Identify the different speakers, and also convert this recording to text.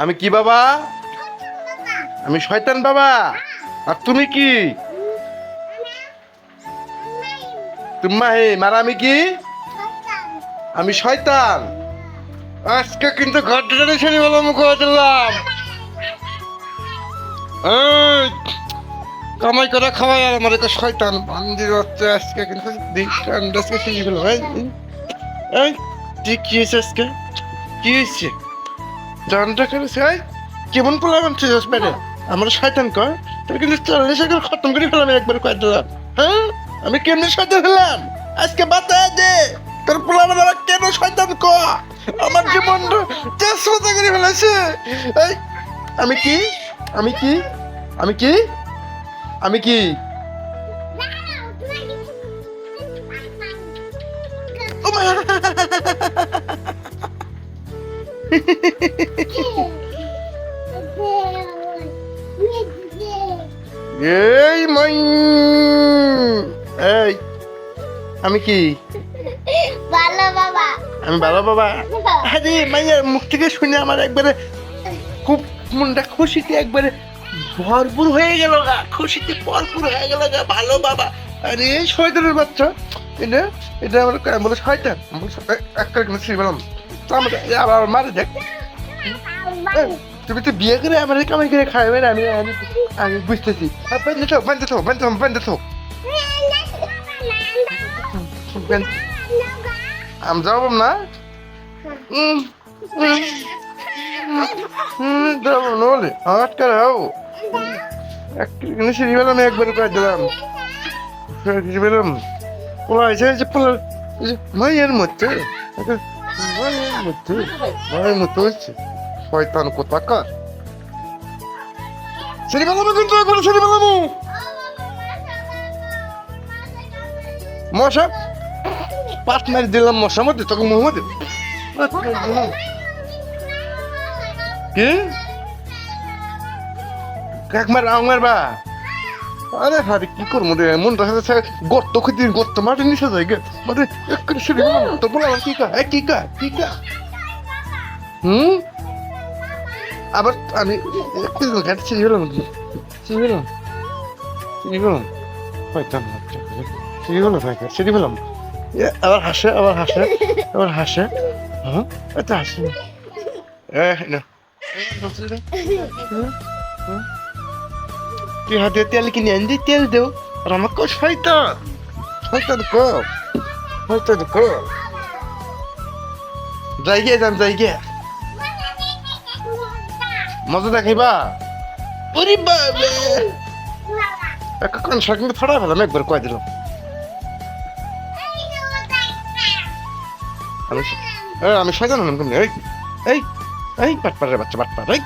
Speaker 1: আমি কি বাবা? আমি শয়তান বাবা। আর তুমি কি? তোমা হে মারা আমি কি? আমি শয়তান। আজকে কিন্তু ঘরটা ছেড়ে বলে মুখ দিলাম। কামাই করে খাওয়াই আর আমার শয়তান বান্দির হচ্ছে আজকে কিন্তু আজকে ছিঁড়ে গেল এই, কি হয়েছে আজকে? কি হয়েছে? জানটা করেছে এই কেমন পোলাবেন তুই হসপিটালে আমার শয়তান কর তোর কিন্তু চল্লিশ একর খতম করে ফেলাম একবার কয়ে দিলাম। হ্যাঁ? আমি কেমনি শয়তান হলাম? আজকে বাতা দে তোর পোলাবেন আমার কেন শয়তান ক? আমার জীবনটা চেষ্টা করে ফেলেছে। এই আমি কি? আমি কি? আমি কি? আমি কি? ও মা! এই মাই এই আমি কি
Speaker 2: ভালো বাবা
Speaker 1: আমি ভালো বাবা আরে মাইয়ার মুখ থেকে শুনে আমার একবারে খুব মনটা খুশিতে একবারে ভরপুর হয়ে গেল গা খুশিতে ভরপুর হয়ে গেল গা ভালো বাবা আরে শয়তানের বাচ্চা এটা এটা আমার আমি বলে শয়তান একটা ছিঁড়ে পেলাম তো আমার আবার মারে দেখ তুমি তো বিয়ে করে আমার কামাই করে খাইবে না, আমি আমি আমি বুঝতেছি। বেঁধে থাক বেঁধে থাক বেঁধে থাক বেঁধে থাক। আমি যাব না? যাব না বলে হাট করে হও জিনিস পেলাম একবারে করে দিলাম। কিছু পেলাম। পোলা আছে যে পোলা মায়ের মধ্যে মায়ের মধ্যে মায়ের মধ্যে হচ্ছে শয়তান কোথাকার? সেরি পেলাম কিন্তু একবারে সেরি পেলাম মশা? পাট মারি দিলাম মশার মধ্যে তখন মোহাম্মদ কি? কাক মার আং মারবা? আরে হারে, কি করব রে? মনটা সাথে গর্ত খুঁজি গর্ত মাটি নিচে যায় গে। মানে এক করে সেরে তো বললাম কি কা? কি কা? কি কা? হুম? আবার আমি ঘাটে ছিঁড়ে গেলাম ছিঁড়ে গেলাম ছিঁড়ে গেলাম হয়তো ছিঁড়ে গেলাম হয়তো ছিঁড়ে গেলাম আবার হাসে আবার হাসে আবার হাসে। হ্যাঁ? এটা হাসে এ না। তুই হাতে তেল কিনে আনবি তেল দেও। আর আমাকে শয়তান। শয়তান কো শয়তান কো যাই গিয়ে যান যাই গিয়ে। মজা দেখাইবা? ওরে বাবা! একটা কান শাকিনে ফাড়া ফেলাম একবার কয় দিল আমি নাম শয়তান হলাম কেমনি? এই এই এই বাটপাড়ের বাচ্চা বাটপাড় এই।